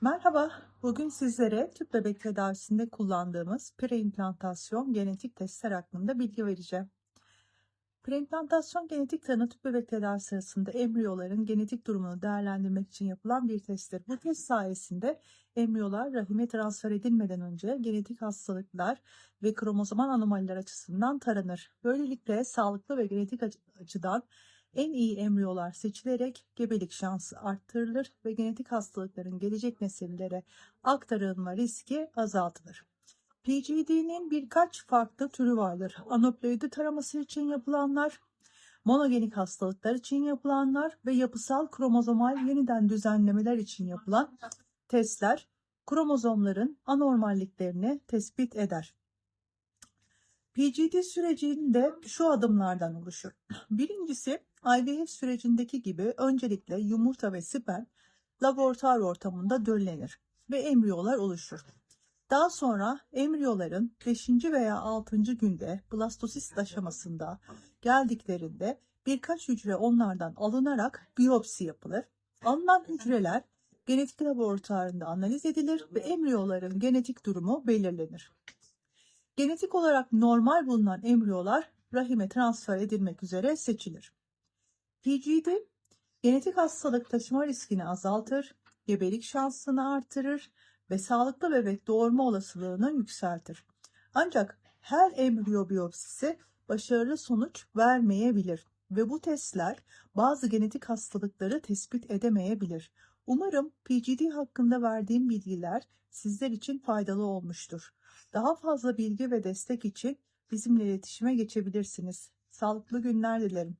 Merhaba, bugün sizlere tüp bebek tedavisinde kullandığımız preimplantasyon genetik testler hakkında bilgi vereceğim. Preimplantasyon genetik tanı tüp bebek tedavisi sırasında embriyoların genetik durumunu değerlendirmek için yapılan bir testtir. Bu test sayesinde embriyolar rahime transfer edilmeden önce genetik hastalıklar ve kromozomal anomaliler açısından taranır. Böylelikle sağlıklı ve genetik açı- açıdan en iyi embriyolar seçilerek gebelik şansı arttırılır ve genetik hastalıkların gelecek nesillere aktarılma riski azaltılır. PGD'nin birkaç farklı türü vardır. Anoploidi taraması için yapılanlar, monogenik hastalıklar için yapılanlar ve yapısal kromozomal yeniden düzenlemeler için yapılan testler kromozomların anormalliklerini tespit eder. PGD sürecinde şu adımlardan oluşur. Birincisi IVF sürecindeki gibi öncelikle yumurta ve sperm laboratuvar ortamında döllenir ve embriyolar oluşur. Daha sonra embriyoların 5. veya 6. günde blastosist aşamasında geldiklerinde birkaç hücre onlardan alınarak biyopsi yapılır. Alınan hücreler genetik laboratuvarında analiz edilir ve embriyoların genetik durumu belirlenir. Genetik olarak normal bulunan embriyolar rahime transfer edilmek üzere seçilir. PGD genetik hastalık taşıma riskini azaltır, gebelik şansını artırır ve sağlıklı bebek doğurma olasılığını yükseltir. Ancak her embriyo biyopsisi başarılı sonuç vermeyebilir ve bu testler bazı genetik hastalıkları tespit edemeyebilir. Umarım PGD hakkında verdiğim bilgiler sizler için faydalı olmuştur. Daha fazla bilgi ve destek için bizimle iletişime geçebilirsiniz. Sağlıklı günler dilerim.